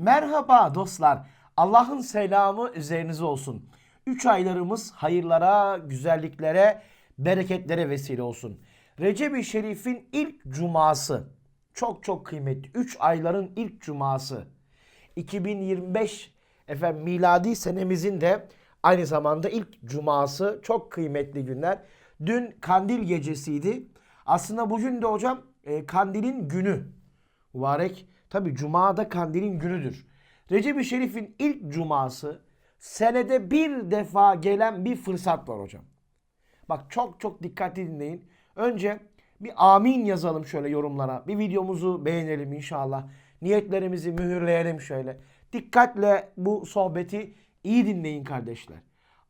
Merhaba dostlar. Allah'ın selamı üzerinize olsun. Üç aylarımız hayırlara, güzelliklere, bereketlere vesile olsun. Recep-i Şerif'in ilk cuması. Çok çok kıymetli. Üç ayların ilk cuması. 2025 efendim miladi senemizin de aynı zamanda ilk cuması. Çok kıymetli günler. Dün kandil gecesiydi. Aslında bugün de hocam e, kandilin günü. Mübarek. Tabi cuma da kandilin günüdür. Recep-i Şerif'in ilk cuması senede bir defa gelen bir fırsat var hocam. Bak çok çok dikkatli dinleyin. Önce bir amin yazalım şöyle yorumlara. Bir videomuzu beğenelim inşallah. Niyetlerimizi mühürleyelim şöyle. Dikkatle bu sohbeti iyi dinleyin kardeşler.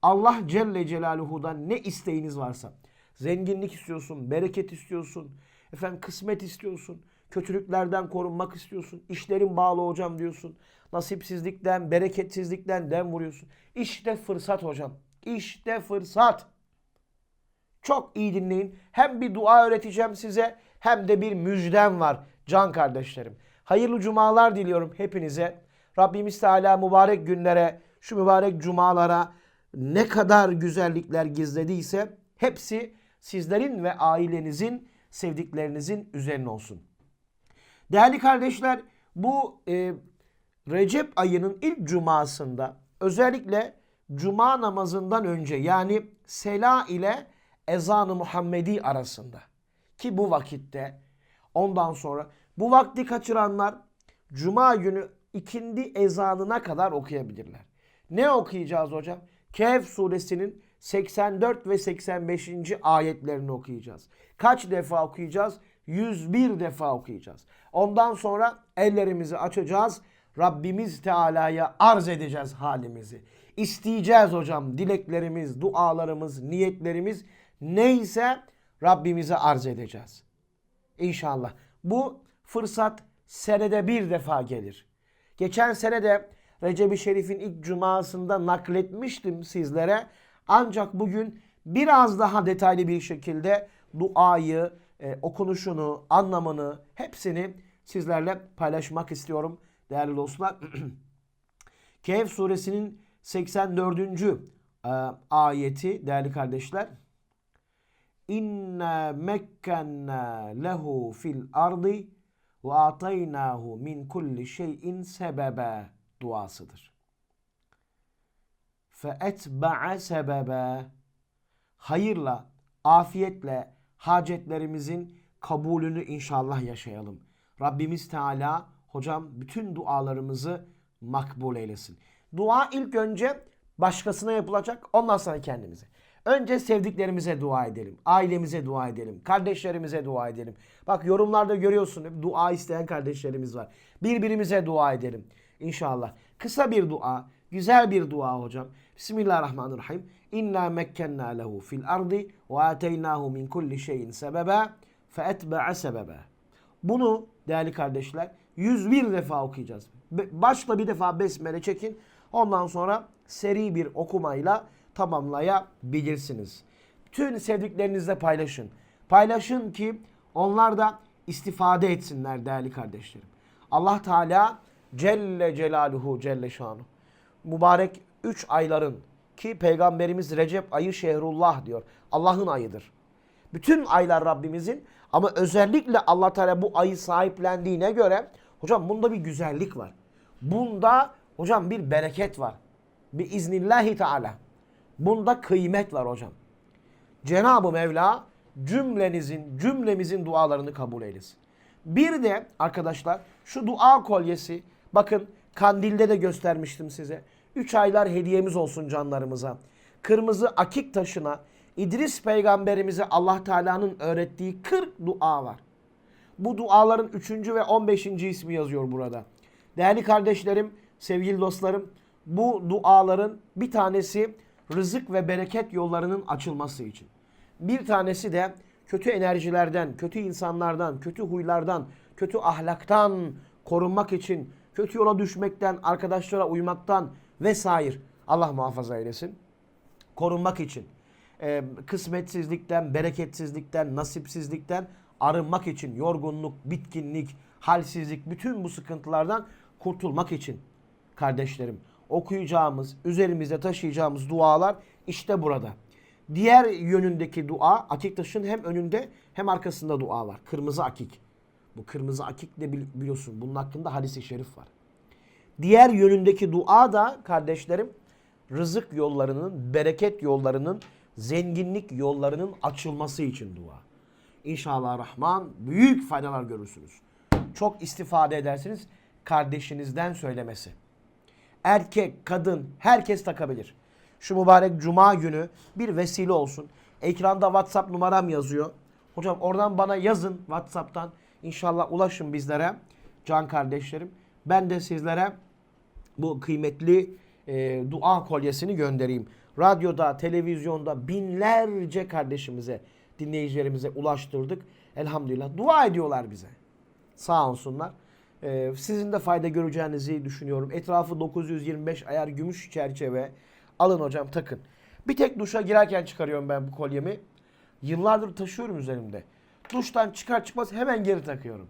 Allah Celle Celaluhu'dan ne isteğiniz varsa. Zenginlik istiyorsun, bereket istiyorsun, efendim kısmet istiyorsun, kötülüklerden korunmak istiyorsun, işlerin bağlı hocam diyorsun. Nasipsizlikten, bereketsizlikten dem vuruyorsun. İşte fırsat hocam. İşte fırsat. Çok iyi dinleyin. Hem bir dua öğreteceğim size hem de bir müjdem var can kardeşlerim. Hayırlı cumalar diliyorum hepinize. Rabbimiz Teala mübarek günlere, şu mübarek cumalara ne kadar güzellikler gizlediyse hepsi sizlerin ve ailenizin, sevdiklerinizin üzerine olsun. Değerli kardeşler bu e, Recep ayının ilk cumasında özellikle cuma namazından önce yani sela ile ezanı Muhammedi arasında ki bu vakitte ondan sonra bu vakti kaçıranlar cuma günü ikindi ezanına kadar okuyabilirler. Ne okuyacağız hocam? Kehf suresinin 84 ve 85. ayetlerini okuyacağız. Kaç defa okuyacağız? 101 defa okuyacağız. Ondan sonra ellerimizi açacağız. Rabbimiz Teala'ya arz edeceğiz halimizi. İsteyeceğiz hocam dileklerimiz, dualarımız, niyetlerimiz neyse Rabbimize arz edeceğiz. İnşallah. Bu fırsat senede bir defa gelir. Geçen sene de Recep-i Şerif'in ilk cumasında nakletmiştim sizlere. Ancak bugün biraz daha detaylı bir şekilde duayı, e, okunuşunu, anlamını hepsini sizlerle paylaşmak istiyorum değerli dostlar. Kehf suresinin 84. E, ayeti değerli kardeşler. İnna mekkenna lehu fil ardı ve ataynahu min kulli şeyin sebebe duasıdır. Fe etba'a sebebe hayırla, afiyetle hacetlerimizin kabulünü inşallah yaşayalım. Rabbimiz Teala hocam bütün dualarımızı makbul eylesin. Dua ilk önce başkasına yapılacak ondan sonra kendimize. Önce sevdiklerimize dua edelim. Ailemize dua edelim. Kardeşlerimize dua edelim. Bak yorumlarda görüyorsun hep dua isteyen kardeşlerimiz var. Birbirimize dua edelim. İnşallah. Kısa bir dua, güzel bir dua hocam. Bismillahirrahmanirrahim. İnna mekkenna lehu fil ardı ve ateynahu min kulli şeyin sebebe fe etbe'a sebebe. Bunu değerli kardeşler 101 defa okuyacağız. Başla bir defa besmele çekin. Ondan sonra seri bir okumayla tamamlayabilirsiniz. Tüm sevdiklerinizle paylaşın. Paylaşın ki onlar da istifade etsinler değerli kardeşlerim. Allah Teala Celle Celaluhu Celle Şanu. Mübarek 3 ayların ki Peygamberimiz Recep ayı şehrullah diyor. Allah'ın ayıdır. Bütün aylar Rabbimizin ama özellikle Allah Teala bu ayı sahiplendiğine göre hocam bunda bir güzellik var. Bunda hocam bir bereket var. Bir iznillahi Teala. Bunda kıymet var hocam. Cenab-ı Mevla cümlenizin, cümlemizin dualarını kabul eylesin. Bir de arkadaşlar şu dua kolyesi bakın kandilde de göstermiştim size. 3 aylar hediyemiz olsun canlarımıza. Kırmızı akik taşına İdris peygamberimize Allah Teala'nın öğrettiği 40 dua var. Bu duaların 3. ve 15. ismi yazıyor burada. Değerli kardeşlerim, sevgili dostlarım, bu duaların bir tanesi rızık ve bereket yollarının açılması için. Bir tanesi de kötü enerjilerden, kötü insanlardan, kötü huylardan, kötü ahlaktan korunmak için, kötü yola düşmekten, arkadaşlara uymaktan vesaire Allah muhafaza eylesin. Korunmak için. Ee, kısmetsizlikten, bereketsizlikten, nasipsizlikten arınmak için yorgunluk, bitkinlik, halsizlik bütün bu sıkıntılardan kurtulmak için kardeşlerim okuyacağımız, üzerimizde taşıyacağımız dualar işte burada. Diğer yönündeki dua akik taşın hem önünde hem arkasında dua var. Kırmızı akik. Bu kırmızı akik bil- biliyorsun? Bunun hakkında hadisi şerif var. Diğer yönündeki dua da kardeşlerim rızık yollarının, bereket yollarının, zenginlik yollarının açılması için dua. İnşallah Rahman büyük faydalar görürsünüz. Çok istifade edersiniz kardeşinizden söylemesi. Erkek, kadın herkes takabilir. Şu mübarek cuma günü bir vesile olsun. Ekranda WhatsApp numaram yazıyor. Hocam oradan bana yazın WhatsApp'tan. İnşallah ulaşın bizlere can kardeşlerim. Ben de sizlere bu kıymetli e, dua kolyesini göndereyim. Radyoda, televizyonda binlerce kardeşimize, dinleyicilerimize ulaştırdık. Elhamdülillah dua ediyorlar bize. Sağ olsunlar. Ee, sizin de fayda göreceğinizi düşünüyorum. Etrafı 925 ayar gümüş çerçeve. Alın hocam takın. Bir tek duşa girerken çıkarıyorum ben bu kolyemi. Yıllardır taşıyorum üzerimde. Duştan çıkar çıkmaz hemen geri takıyorum.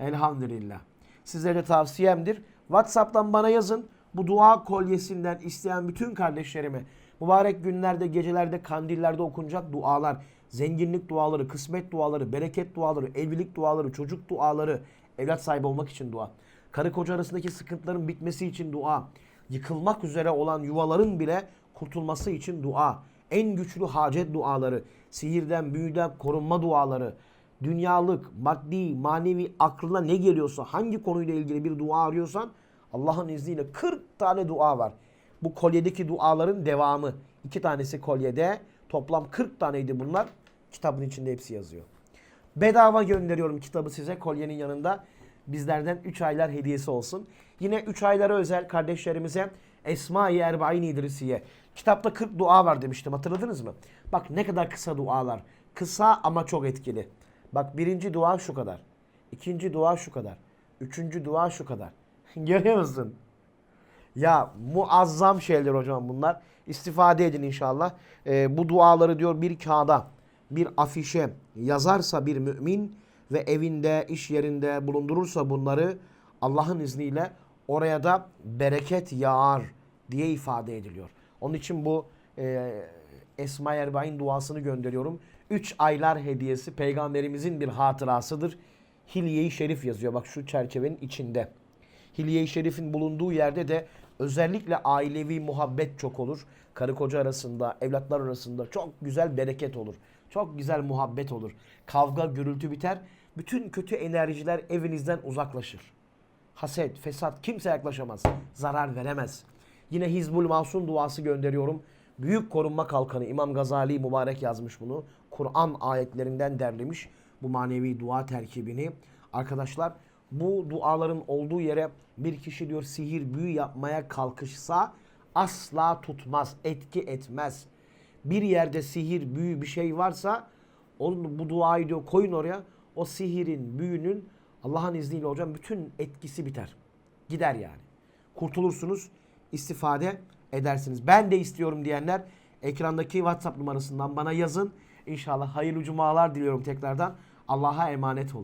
Elhamdülillah. Sizlere tavsiyemdir. WhatsApp'tan bana yazın. Bu dua kolyesinden isteyen bütün kardeşlerime mübarek günlerde, gecelerde, kandillerde okunacak dualar, zenginlik duaları, kısmet duaları, bereket duaları, evlilik duaları, çocuk duaları, evlat sahibi olmak için dua. Karı koca arasındaki sıkıntıların bitmesi için dua. Yıkılmak üzere olan yuvaların bile kurtulması için dua. En güçlü hacet duaları, sihirden, büyüden korunma duaları, dünyalık, maddi, manevi aklına ne geliyorsa, hangi konuyla ilgili bir dua arıyorsan Allah'ın izniyle 40 tane dua var. Bu kolyedeki duaların devamı. İki tanesi kolyede. Toplam 40 taneydi bunlar. Kitabın içinde hepsi yazıyor. Bedava gönderiyorum kitabı size kolyenin yanında. Bizlerden 3 aylar hediyesi olsun. Yine 3 aylara özel kardeşlerimize Esma-i Erbain İdrisiye. Kitapta 40 dua var demiştim hatırladınız mı? Bak ne kadar kısa dualar. Kısa ama çok etkili. Bak birinci dua şu kadar. İkinci dua şu kadar. Üçüncü dua şu kadar. Görüyor musun? Ya muazzam şeyler hocam bunlar. İstifade edin inşallah. Ee, bu duaları diyor bir kağıda, bir afişe yazarsa bir mümin ve evinde, iş yerinde bulundurursa bunları Allah'ın izniyle oraya da bereket yağar diye ifade ediliyor. Onun için bu e, Esma Erbain duasını gönderiyorum. Üç aylar hediyesi peygamberimizin bir hatırasıdır. Hilye-i Şerif yazıyor bak şu çerçevenin içinde. Hilye-i Şerif'in bulunduğu yerde de özellikle ailevi muhabbet çok olur. Karı koca arasında, evlatlar arasında çok güzel bereket olur. Çok güzel muhabbet olur. Kavga, gürültü biter. Bütün kötü enerjiler evinizden uzaklaşır. Haset, fesat kimse yaklaşamaz. Zarar veremez. Yine Hizbul Masum duası gönderiyorum. Büyük korunma kalkanı İmam Gazali mübarek yazmış bunu. Kur'an ayetlerinden derlemiş bu manevi dua terkibini. Arkadaşlar bu duaların olduğu yere bir kişi diyor sihir büyü yapmaya kalkışsa asla tutmaz, etki etmez. Bir yerde sihir büyü bir şey varsa onu, bu duayı diyor koyun oraya. O sihirin, büyünün Allah'ın izniyle hocam bütün etkisi biter. Gider yani. Kurtulursunuz, istifade edersiniz. Ben de istiyorum diyenler ekrandaki WhatsApp numarasından bana yazın. İnşallah hayırlı cumalar diliyorum tekrardan. Allah'a emanet olun.